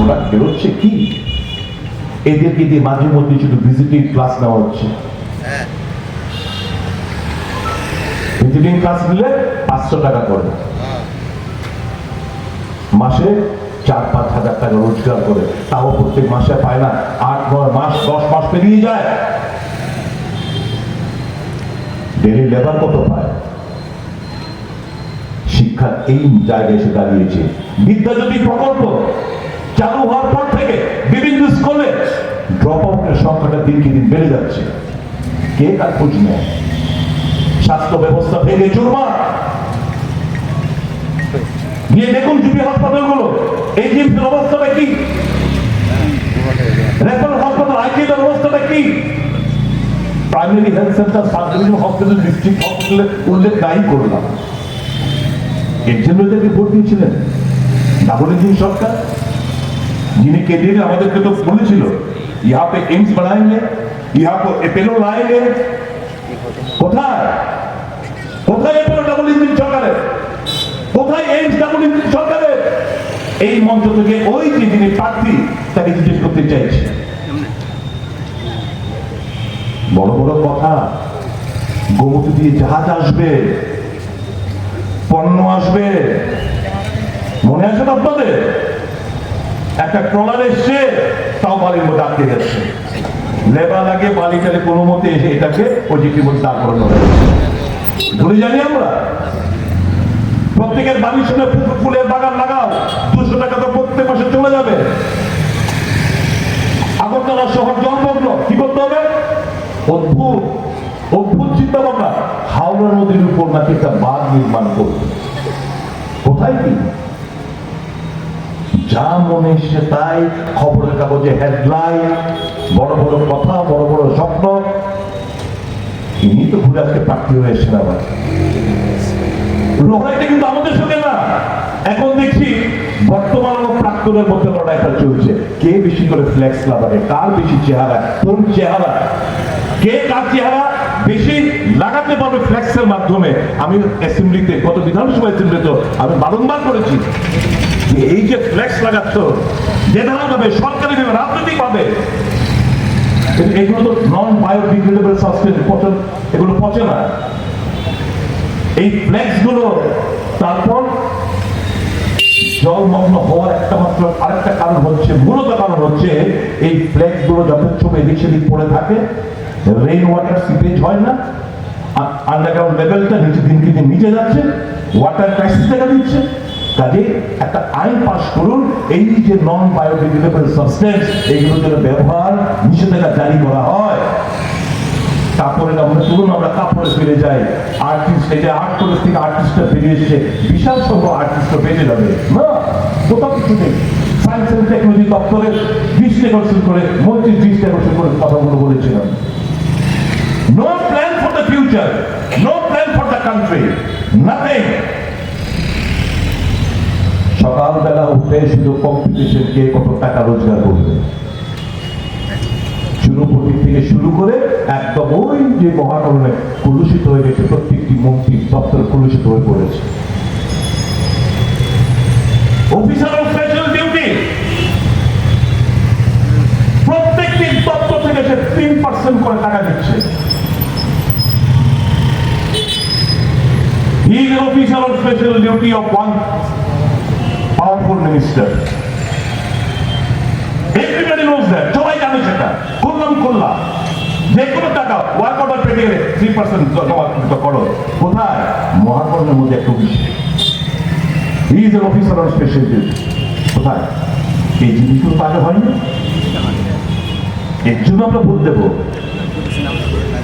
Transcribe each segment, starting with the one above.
Product বেরোচ্ছে কি? এদেরকে দিয়ে মাঝে মধ্যে শুধু ভিজিটিং ক্লাস নেওয়া হচ্ছে। ভিজিটিং ক্লাস নিলে পাঁচশো টাকা করে। মাসে চার পাঁচ হাজার টাকা রোজগার করে। তাও প্রত্যেক মাসে পায় না। আট নয় মাস দশ মাস পেরিয়ে যায়। ডেলি লেবার কত পায়? শিক্ষা এই জায়গায় এসে দাঁড়িয়েছে। বিদ্যা যদি প্রকল্প। চালু হওয়ার পর থেকে বিভিন্ন স্কুলে ড্রপ আউটের সংখ্যাটা দিনকে দিন বেড়ে যাচ্ছে। কে তার খোঁজ নেয় স্বাস্থ্য ব্যবস্থা ভেঙে চুরমার। গিয়ে দেখুন হাসপাতালগুলো। অবস্থাটা কি? রেফারেল হাসপাতাল অবস্থাটা কি? Primary health centre sub hospital district হসপিটালে উল্লেখ নাই করলাম। এর জন্য ভোট দিয়েছিলেন ডাবল সরকার যিনি কেন্দ্রে আমাদেরকে তো বলেছিল ইহাকে এইমস বাড়াইলে ইহা এপেলো লাইলে কোথায়? কোথায় এপেলো ডাবল ইঞ্জিন সরকারের? কোথায় এইমস ডাবল ইঞ্জিন সরকারের? এই মঞ্চ থেকে ওই যে যিনি প্রার্থী, তাকে জিজ্ঞেস করতে চাইছে। বড় বড় কথা, গোমতী দিয়ে জাহাজ আসবে, পণ্য আসবে, মনে আছে আপনাদের? একটা ট্রলার এসছে, তাও বালির মধ্যে আটকে গেছে লেবার লাগে বালি চালে কোনো মতে এসে এটাকে মধ্যে দাঁড় করানো ভুলে জানি আমরা? প্রত্যেকের বাড়ির ফু- ফুলের বাগান লাগাও, দুশো টাকা তো প্রত্যেক মাসে চলে যাবে। আগরতলা শহর জলমগ্ন, কি করতে হবে? অদ্ভুত অদ্ভুত চিন্তা ভাবনা হাওড়া নদীর উপর নাকি একটা বাঁধ নির্মাণ করবে। কোথায় কি? যা মনে এসে তাই খবরের কাগজে হেডলাইন, বড় বড় কথা, বড় বড় স্বপ্ন। ইনি তো ঘুরে আজকে প্রার্থী হয়ে এসেছেন আবার। লড়াইটা কিন্তু আমাদের সঙ্গে না। এখন দেখছি বর্তমান ও প্রাক্তনের মধ্যে লড়াইটা চলছে। কে বেশি করে ফ্লেক্স লাগাবে কার? বেশি চেহারা? কোন চেহারা? কে কার চেহারা বেশি লাগাতে পারবে ফ্লেক্সের মাধ্যমে? আমি অ্যাসেম্বলিতে গত বিধানসভা অ্যাসেম্বলিতে আমি বারংবার করেছি। এই যে ফ্ল্যাক্স লাগাচ্ছ যে ধারা পাবে সরকারি ভাবে রাজনৈতিক ভাবে, এগুলো তো নন বায়োডিগ্রেডেবল সাবস্টেন্স পচন, এগুলো পচে না। এই ফ্লেক্সগুলো, তারপর জলমগ্ন হওয়ার একটা মাত্র আরেকটা কারণ হচ্ছে, মূলত কারণ হচ্ছে, এই ফ্লেক্সগুলো যথেচ্ছ এদিক সেদিক পড়ে থাকে রেইন ওয়াটার সিপেজ হয় না আন্ডারগ্রাউন্ড লেভেলটা নিচে দিনকে দিন নিচে যাচ্ছে ওয়াটার ক্রাইসিস দেখা দিচ্ছে। কাজে একটা আইন পাস করুন, এই যে নন বায়োডিগ্রেডেবল সাবস্টেন্স এইগুলো যেন ব্যবহার নিষেধাজ্ঞা জারি করা হয়। কাপড়ের আমরা কাপড়ে ফিরে যাই। আর্টিস্ট থেকে আর্টিস্টটা এসে বিশাল সংখ্যক বেঁচে যাবে। না, কোথাও কিছু নেই। সায়েন্স অ্যান্ড টেকনোলজি দপ্তরের দৃষ্টি আকর্ষণ করে, মন্ত্রীর দৃষ্টি আকর্ষণ করে কথাগুলো বলেছিলাম। No plan for the future no plan for the country nothing সকালবেলা উঠে শুধু কম্পিটিশন কে কত টাকা রোজগার করবে? চুরুপটি থেকে শুরু করে একদম ওই যে মহাকরণে কলুষিত হয়ে গেছে, প্রত্যেকটি মন্ত্রী দপ্তর কলুষিত হয়ে পড়েছে। অফিসার অফ স্পেশাল ডিউটি প্রত্যেকটি দপ্তর থেকে সে তিন পার্সেন্ট করে টাকা দিচ্ছে He is an officer on special duty of one powerful minister. Everybody knows that সবাই জানে সেটা। করলাম করলাম। যে টাকা ওয়ার্ক অর্ডার পেতে গেলে থ্রি পার্সেন্ট জমা করো। কোথায়? মহাকরণের মধ্যে একটা he is an officer on special কোথায়? এই জিনিসগুলো তাহলে হয়নি। এর জন্য আমরা ভোট দেবো।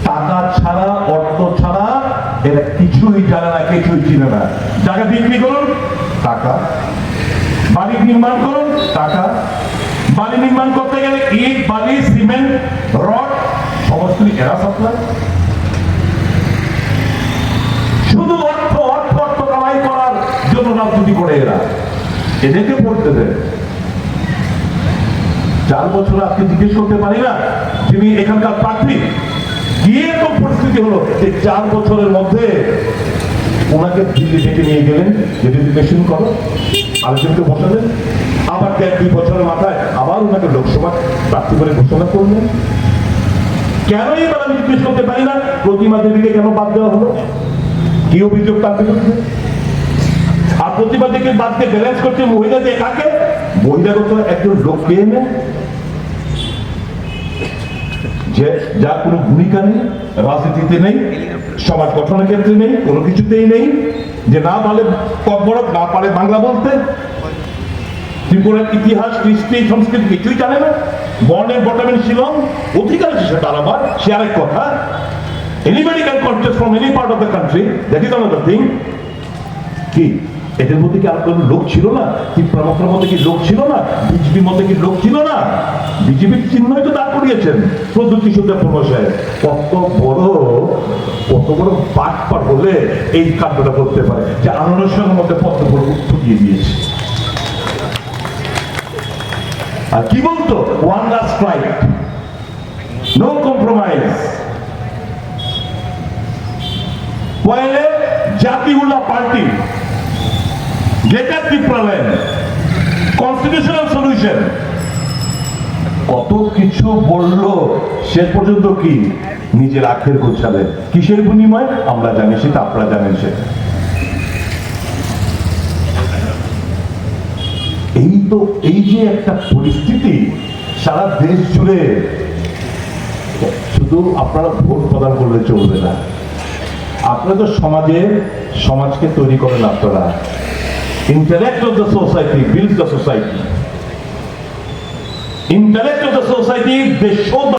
টাকা ছাড়া, অর্থ ছাড়া এরা কিছুই জানে না, কিছুই চিনে না। জায়গা বিক্রি করুন, টাকা। বাড়ি নির্মাণ করুন, টাকা। বাড়ি নির্মাণ করতে গেলে ইট, বালি, সিমেন্ট, রড সমস্ত এরা সাপ্লাই শুধু অর্থ অর্থ অর্থ কামাই করার জন্য রাজনীতি করে এরা। এদেরকে পড়তে দেয় চার বছর আজকে জিজ্ঞেস করতে পারি না, যিনি এখানকার প্রার্থী। কি এরকম পরিস্থিতি হলো যে চার বছরের মধ্যে ওনাকে দিল্লি ডেকে নিয়ে গেলেন যে মেশিন করো আরেকজনকে বসালেন। আবার দেড় দুই বছরের মাথায় আবার ওনাকে লোকসভা প্রার্থী করে ঘোষণা করলেন। কেন এবার আমি জিজ্ঞেস করতে পারি না? প্রতিমা দেবীকে কেন বাদ দেওয়া হলো? কি অভিযোগ তার বিরুদ্ধে? আর প্রতিমা দেবীকে বাদ দিয়ে ব্যালেন্স করছে মহিলা দিয়ে কাকে বহিরাগত একজন লোককে এনে যে যার কোনো ভূমিকা নেই, রাজনীতিতে নেই, সমাজ গঠনের ক্ষেত্রে নেই, কোনো কিছুতেই নেই, যে না পারে বড় না পারে বাংলা বলতে, ত্রিপুরার ইতিহাস, কৃষ্টি, সংস্কৃতি কিছুই জানে না। বর্ণের বটামের শিলং অধিকার আছে সেটা আলাদা সে আরেক কথা anybody can contest from any part of the country that is another thing কি? এদের মধ্যে কি আর কোনো লোক ছিল না? ত্রিপুরা মন্ত্রের মধ্যে কি লোক ছিল না? বিজেপির মধ্যে কি লোক ছিল না? বিজেপির চিহ্নই তো দাঁড় করিয়েছেন প্রদ্যুৎ সুন্দর প্রমশায় কত বড় কত বড় পাট পাট হলে এই কাণ্ডটা করতে পারে, যে আনন্দের মধ্যে পদ্ম বড় ঠুকিয়ে দিয়েছে। আর কি বলতো one last flight no compromise পয়লে জাতিউল্লাহ party greater Tripuraland constitutional solution কত কিছু বলল, শেষ পর্যন্ত কি? নিজের আখের গোছাবে কিসের বিনিময়? আমরা জানি সেটা আপনারা জানেন সেটা এই তো, এই যে একটা পরিস্থিতি, সারা দেশ জুড়ে, শুধু আপনারা ভোট প্রদান করলে চলবে না। আপনারা তো সমাজে, সমাজকে তৈরি করেন আপনারা। Intellect of the society builds the society. Intellect of the society they show the